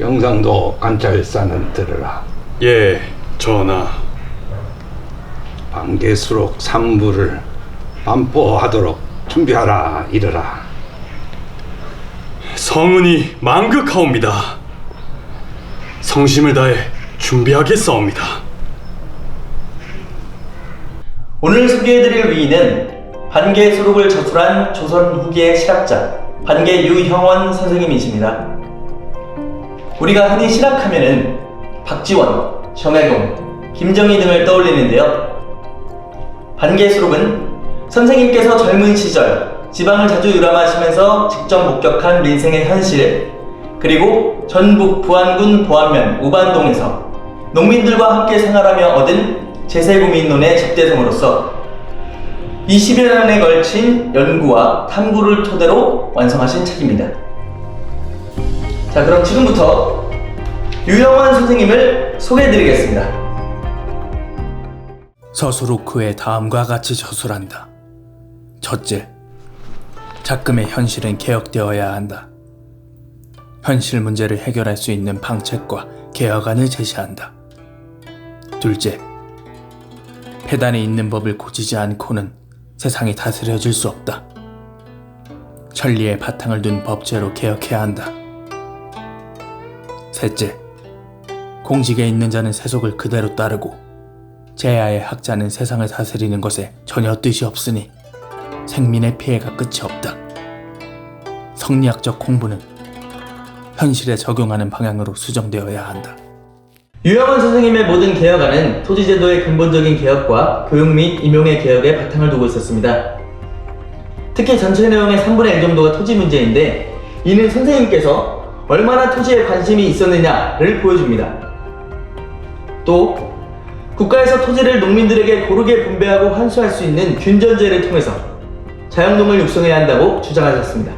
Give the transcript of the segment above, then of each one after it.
영상도 관찰사는 들으라. 예, 전하. 반개수록 삼부를 반포하도록 준비하라 이르라. 성은이 망극하옵니다. 성심을 다해 준비하겠사옵니다. 오늘 소개해드릴 위인은 반개 수록을 저술한 조선 후기의 실학자 반개 유형원 선생님이십니다. 우리가 흔히 실학하면은 박지원, 정약용, 김정희 등을 떠올리는데요. 반개 수록은 선생님께서 젊은 시절 지방을 자주 유람하시면서 직접 목격한 민생의 현실 그리고 전북 부안군 보안면 우반동에서 농민들과 함께 생활하며 얻은 제세구민론의 집대성으로서 20여 년에 걸친 연구와 탐구를 토대로 완성하신 책입니다. 자, 그럼 지금부터 유영환 선생님을 소개해드리겠습니다. 서수로크의 다음과 같이 저술한다. 첫째, 작금의 현실은 개혁되어야 한다. 현실 문제를 해결할 수 있는 방책과 개혁안을 제시한다. 둘째, 폐단에 있는 법을 고치지 않고는 세상이 다스려질 수 없다. 천리의 바탕을 둔 법제로 개혁해야 한다. 셋째, 공직에 있는 자는 세속을 그대로 따르고 제야의 학자는 세상을 다스리는 것에 전혀 뜻이 없으니 생민의 피해가 끝이 없다. 성리학적 공부는 현실에 적용하는 방향으로 수정되어야 한다. 유영환 선생님의 모든 개혁안은 토지제도의 근본적인 개혁과 교육 및 임용의 개혁에 바탕을 두고 있었습니다. 특히 전체 내용의 3분의 1 정도가 토지 문제인데 이는 선생님께서 얼마나 토지에 관심이 있었느냐를 보여줍니다. 또 국가에서 토지를 농민들에게 고르게 분배하고 환수할 수 있는 균전제를 통해서 자영농을 육성해야 한다고 주장하셨습니다.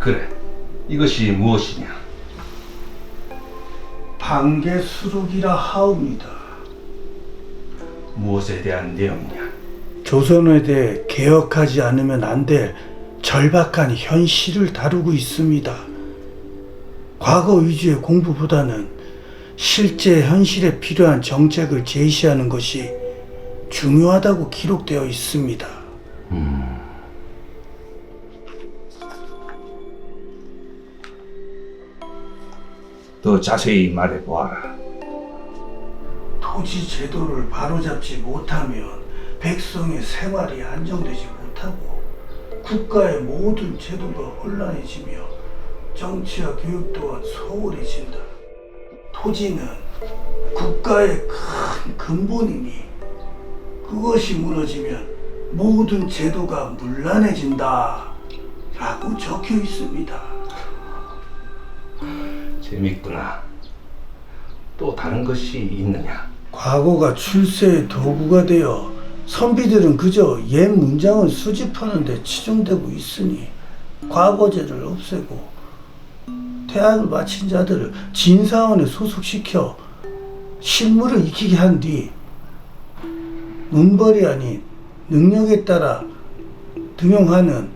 그래, 이것이 무엇이냐? 반개 수록이라 하옵니다. 무엇에 대한 내용이냐? 조선에 대해 개혁하지 않으면 안 될 절박한 현실을 다루고 있습니다. 과거 위주의 공부보다는 실제 현실에 필요한 정책을 제시하는 것이 중요하다고 기록되어 있습니다. 더 자세히 말해 보아라. 토지 제도를 바로잡지 못하면 백성의 생활이 안정되지 못하고 국가의 모든 제도가 혼란해지며 정치와 교육 또한 소홀해진다. 토지는 국가의 큰 근본이니 그것이 무너지면 모든 제도가 문란해진다. 라고 적혀 있습니다. 재밌구나. 또 다른 것이 있느냐? 과거가 출세의 도구가 되어 선비들은 그저 옛 문장을 수집하는 데 치중되고 있으니 과거제를 없애고 대학을 마친 자들을 진사원에 소속시켜 실무를 익히게 한 뒤 문벌이 아닌 능력에 따라 등용하는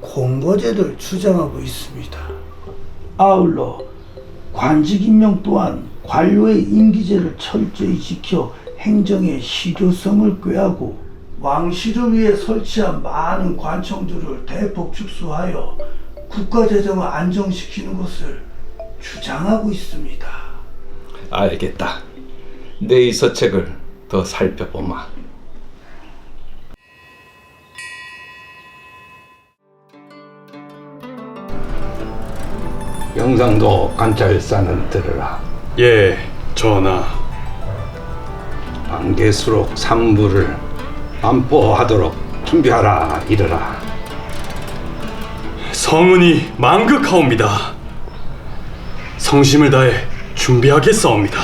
공거제를 주장하고 있습니다. 아울러 관직 임명 또한 관료의 임기제를 철저히 지켜 행정의 실효성을 꾀하고 왕실을 위해 설치한 많은 관청들을 대폭 축소하여 국가 재정을 안정시키는 것을 주장하고 있습니다. 알겠다. 내 이 서책을 더 살펴보마. 영상도 관찰사는 들으라. 예, 전하. 반개수록 삼부를 반포하도록 준비하라 이르라. 성은이 망극하옵니다. 성심을 다해 준비하겠사옵니다.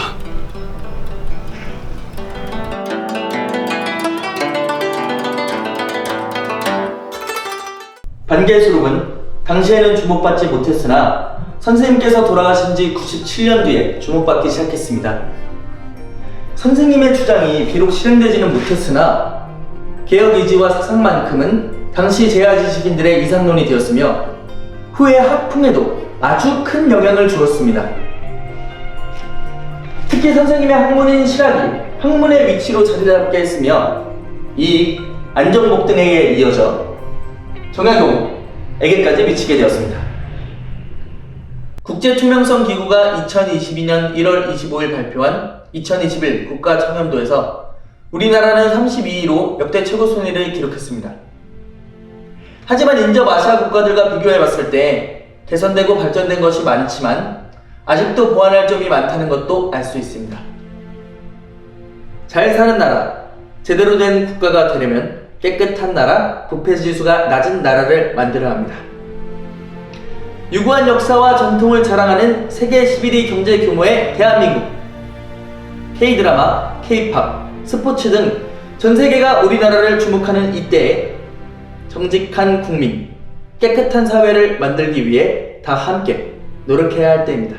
반개수록은 당시에는 주목받지 못했으나 선생님께서 돌아가신 지 97년 뒤에 주목받기 시작했습니다. 선생님의 주장이 비록 실행되지는 못했으나 개혁 의지와 사상만큼은 당시 제야 지식인들의 이상론이 되었으며 후에 학풍에도 아주 큰 영향을 주었습니다. 특히 선생님의 학문인 실학이 학문의 위치로 자리 잡게 했으며 이익, 안정복 등에게 이어져 정약용에게까지 미치게 되었습니다. 국제투명성 기구가 2022년 1월 25일 발표한 2021 국가청렴도에서 우리나라는 32위로 역대 최고 순위를 기록했습니다. 하지만 인접 아시아 국가들과 비교해봤을 때 개선되고 발전된 것이 많지만 아직도 보완할 점이 많다는 것도 알 수 있습니다. 잘 사는 나라, 제대로 된 국가가 되려면 깨끗한 나라, 부패지수가 낮은 나라를 만들어야 합니다. 유구한 역사와 전통을 자랑하는 세계 11위 경제 규모의 대한민국. K-드라마, K-팝, 스포츠 등 전 세계가 우리나라를 주목하는 이때에 정직한 국민, 깨끗한 사회를 만들기 위해 다 함께 노력해야 할 때입니다.